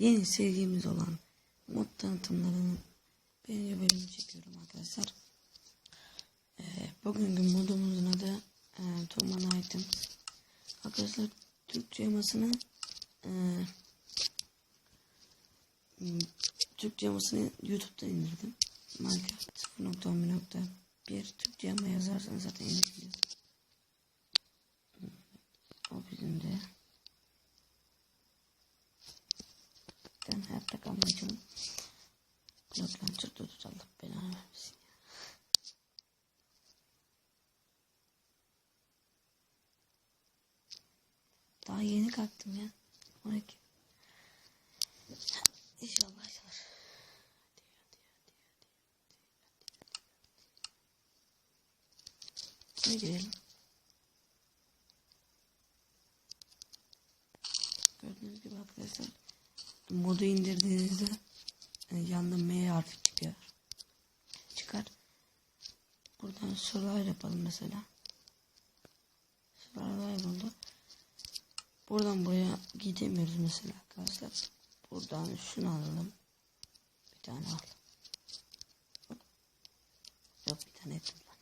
yeni sevgimiz olan mod tanıtımlarının birinci bölümünü çekiyorum arkadaşlar. Ee, bugünkü modumuzun adı e, Toman Item. Arkadaşlar Türkçe yamasını e, Türkçe yamasını YouTube'da indirdim. Minecraft 0.11.1 Türkçe yama yazarsanız zaten indiriyor. Blood Launcher tut Allah belanı vermesin. Daha yeni kalktım ya. 12. İnşallah açılır. Şuna girelim. Gördüğünüz gibi arkadaşlar modu indirdiğinizde e, yanında M harfi çıkıyor. Çıkar. Buradan survival yapalım mesela. Survival oldu. Buradan buraya gidemiyoruz mesela arkadaşlar. Buradan şunu alalım. Bir tane al. Yok bir tane ettim lan.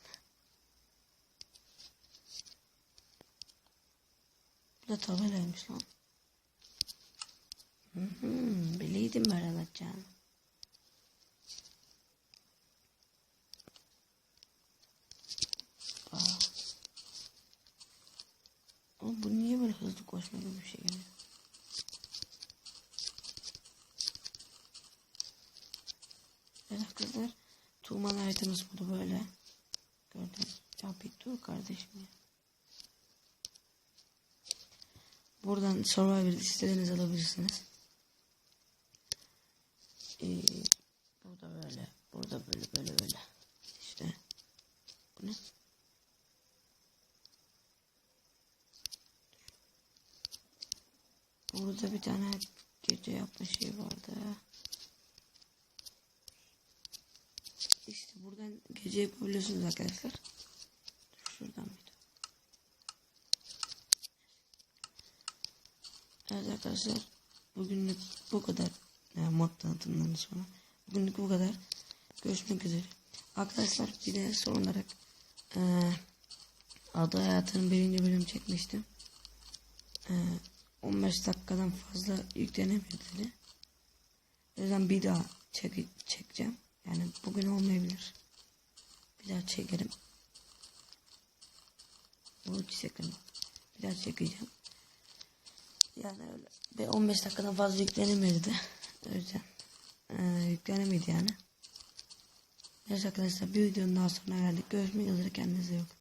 Bu da tabelaymış lan. Hı hı, bileydim böyle anlatacağını. Gibi bir şey? Evet arkadaşlar. Tuğman haritamız bu böyle. Gördünüz. Ya bir dur kardeşim ya. Buradan Survivor istediğiniz alabilirsiniz. Ee, burada böyle, burada böyle, böyle, böyle. İşte. Bu ne? Burada bir tane gece yapma şey vardı. İşte buradan gece yapabiliyorsunuz arkadaşlar. Şuradan bir. Evet arkadaşlar bugünlük bu kadar yani mod tanıtımlarından sonra bugünlük bu kadar görüşmek üzere arkadaşlar bir de son olarak eee adı hayatının birinci bölüm çekmiştim Eee 15 dakikadan fazla yüklenemiyor dedi o yüzden bir daha çek çekeceğim yani bugün olmayabilir bir daha çekerim bu çekerim bir daha çekeceğim yani öyle. Ve 15 dakikadan fazla yüklenemedi. O yüzden e, yüklenemedi yani. Neyse arkadaşlar bir videonun daha sonuna geldik. Görüşmek üzere kendinize iyi.